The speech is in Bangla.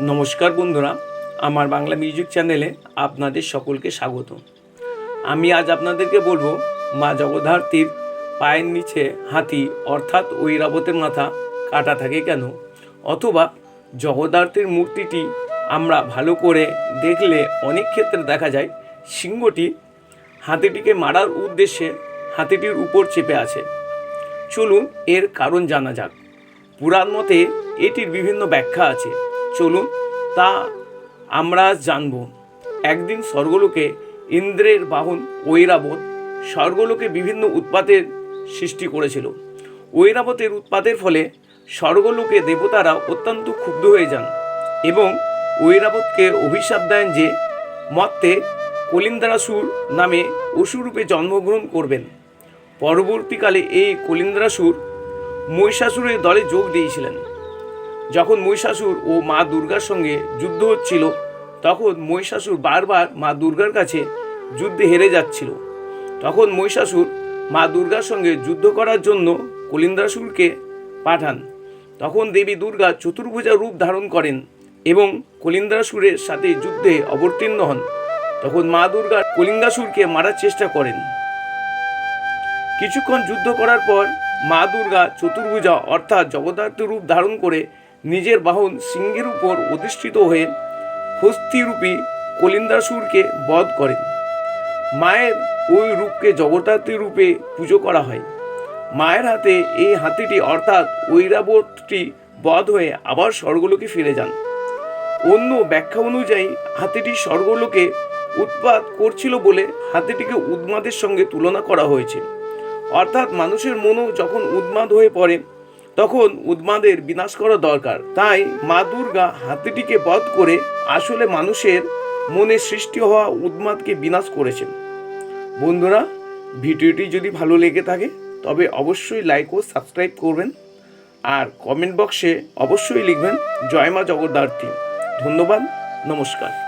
নমস্কার বন্ধুরা, আমার বাংলা মিউজিক চ্যানেলে আপনাদের সকলকে স্বাগত। আমি আজ আপনাদেরকে বলব, মা জগদ্ধাত্রীর পায়ের নিচে হাতি অর্থাৎ ঐরাবতের মাথা কাটা থাকে কেন? অথবা জগদ্ধাত্রীর মূর্তিটি আমরা ভালো করে দেখলে অনেক ক্ষেত্রে দেখা যায়, সিংহটি হাতিটিকে মারার উদ্দেশ্যে হাতিটির উপর চেপে আছে। চলুন এর কারণ জানা যাক। পুরাণ মতে এটির বিভিন্ন ব্যাখ্যা আছে। চলুন, তা আমরা জানব। একদিন স্বর্গলোকে ইন্দ্রের বাহন ঐরাবত স্বর্গলোকে বিভিন্ন উৎপাতের সৃষ্টি করেছিল। ঐরাবতের উৎপাতের ফলে স্বর্গলোকে দেবতারা অত্যন্ত ক্ষুব্ধ হয়ে যান এবং ঐরাবতকে অভিশাপ দেন যে মত্তে কলিন্দারাসুর নামে অসুরূপে জন্মগ্রহণ করবেন। পরবর্তীকালে এই কলিন্দ্রাসুর মহিষাসুরের দলে যোগ দিয়েছিলেন। যখন মহিষাসুর ও মা দুর্গার সঙ্গে যুদ্ধ হচ্ছিল, তখন মহিষাসুর বারবার মা দুর্গার কাছে যুদ্ধে হেরে যাচ্ছিল। তখন মহিষাসুর মা দুর্গার সঙ্গে যুদ্ধ করার জন্য কলিন্দ্রাসুরকে পাঠান। তখন দেবী দুর্গা চতুর্ভুজা রূপ ধারণ করেন এবং কলিন্দাসুরের সাথে যুদ্ধে অবতীর্ণ হন। তখন মা দুর্গা কলিঙ্গাসুরকে মারার চেষ্টা করেন। কিছুক্ষণ যুদ্ধ করার পর মা দুর্গা চতুর্ভুজা অর্থাৎ জগদ্ধাত্রী রূপ ধারণ করে নিজের বাহন সিংহের উপর অধিষ্ঠিত হয়ে হস্তিরূপী কলিন্দাসুরকে বধ করেন। মায়ের ওই রূপকে জগদ্ধাত্রী রূপে পুজো করা হয়। মায়ের হাতে এই হাতিটি অর্থাৎ ঐরাবতটি বধ হয়ে আবার স্বর্গলোকে ফিরে যান। অন্য ব্যাখ্যা অনুযায়ী, হাতিটি স্বর্গলোকে উৎপাত করছিল বলে হাতিটিকে উন্মাদের সঙ্গে তুলনা করা হয়েছে। অর্থাৎ মানুষের মনও যখন উন্মাদ হয়ে পড়ে তখন উদ্মাদের বিনাশ করা দরকার। তাই মা দুর্গা হাতিটিকে বধ করে আসলে মানুষের মনে সৃষ্টি হওয়া উদ্মাদকে বিনাশ করেছেন। বন্ধুরা, ভিডিওটি যদি ভালো লেগে থাকে, তবে অবশ্যই লাইক ও সাবস্ক্রাইব করবেন। আর কমেন্ট বক্সে অবশ্যই লিখবেন, জয় মা জগদ্ধাত্রী ধন্যবাদ, নমস্কার।